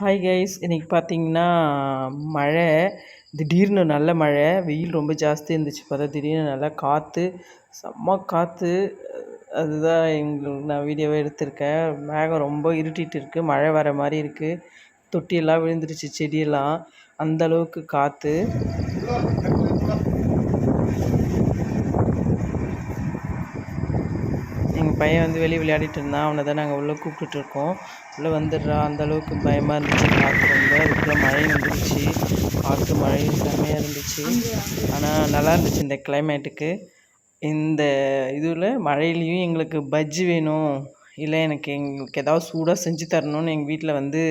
Hi guys இன்றைக்கி பார்த்தீங்கன்னா மழை. திடீர்னு நல்ல மழை. வெயில் ரொம்ப ஜாஸ்தி இருந்துச்சு பார்த்தா திடீர்னு நல்லா காற்று செம்ம காற்று அதுதான் எங்களுக்கு நான் வீடியோவே எடுத்திருக்கேன். மேகம் ரொம்ப இருட்டிகிட்டு இருக்குது மழை வர மாதிரி இருக்குது தொட்டியெல்லாம் விழுந்துருச்சு செடியெல்லாம். அந்தளவுக்கு காற்று பையன் வந்து வெளியே விளையாடிட்டு இருந்தான். அவனை தான் நாங்கள் உள்ளே கூப்பிட்டுட்ருக்கோம் உள்ளே வந்துடுறா. அந்தளவுக்கு பயமாக இருந்துச்சு காற்று ரொம்ப. அதுக்குள்ளே மழையும் வந்துருச்சு. காற்று மழையும் செம்மையாக இருந்துச்சு. ஆனால் நல்லா இருந்துச்சு இந்த கிளைமேட்டுக்கு இந்த இதில் மழையிலையும் எங்களுக்கு பஜ்ஜி வேணும். இல்லை எனக்கு எங்களுக்கு ஏதாவது சூடாக செஞ்சு தரணும்னு எங்கள் வீட்டில் வந்து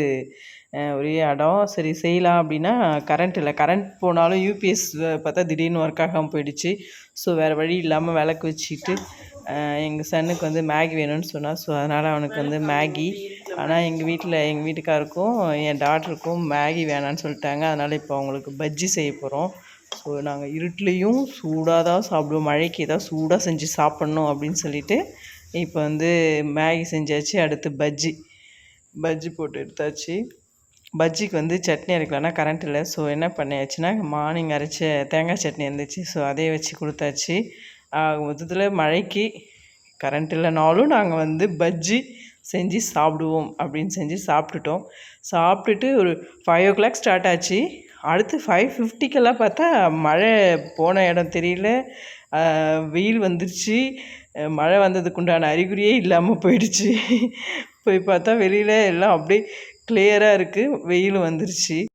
ஒரே இடம். சரி செய்யலாம் அப்படின்னா கரண்ட் இல்லை. கரண்ட் போனாலும் யூபிஎஸ் பார்த்தா திடீர்னு ஒர்க் ஆகாமல் போயிடுச்சு. ஸோ வேறு வழி இல்லாமல் விளக்கு வச்சுட்டு எங்கள் சன்னுக்கு வந்து மேகி வேணும்னு சொன்னான் ஸோ அதனால் அவனுக்கு வந்து மேகி. ஆனால் எங்கள் வீட்டில் எங்கள் வீட்டுக்காருக்கும் என் டாட்டருக்கும் மேகி வேணான்னு சொல்லிட்டாங்க. அதனால் இப்போ அவங்களுக்கு பஜ்ஜி செய்ய போகிறோம் ஸோ நாங்கள் இருட்டுலேயும் சூடாக தான் சாப்பிடுவோம். மழைக்கு ஏதாவது சூடாக செஞ்சு சாப்பிட்ணும் அப்படின்னு சொல்லிட்டு இப்போ வந்து மேகி செஞ்சாச்சு. அடுத்து பஜ்ஜி. பஜ்ஜி போட்டு எடுத்தாச்சு. பஜ்ஜிக்கு வந்து சட்னி அரைக்கலான்னா கரண்ட் இல்லை. ஸோ என்ன பண்ணியாச்சுன்னா மார்னிங் அரைச்ச தேங்காய் சட்னி இருந்துச்சு. ஸோ அதையே வச்சு கொடுத்தாச்சு. மொத்தத்தில் மழைக்கு கரண்ட் இல்லைனாலும் நாங்கள் வந்து பஜ்ஜி செஞ்சு சாப்பிடுவோம் அப்படின்னு செஞ்சு சாப்பிட்டுட்டோம். சாப்பிட்டுட்டு ஒரு ஃபைவ் ஓ கிளாக் ஸ்டார்ட் ஆச்சு. அடுத்து ஃபைவ் ஃபிஃப்டிக்கெல்லாம் பார்த்தா மழை போன இடம் தெரியல. வெயில் வந்துருச்சு. மழை வந்ததுக்கு உண்டான அறிகுறியே இல்லாமல் போயிடுச்சு. போய் பார்த்தா வெளியில் எல்லாம் அப்படியே கிளியராக இருக்குது வெயில் வந்துருச்சு.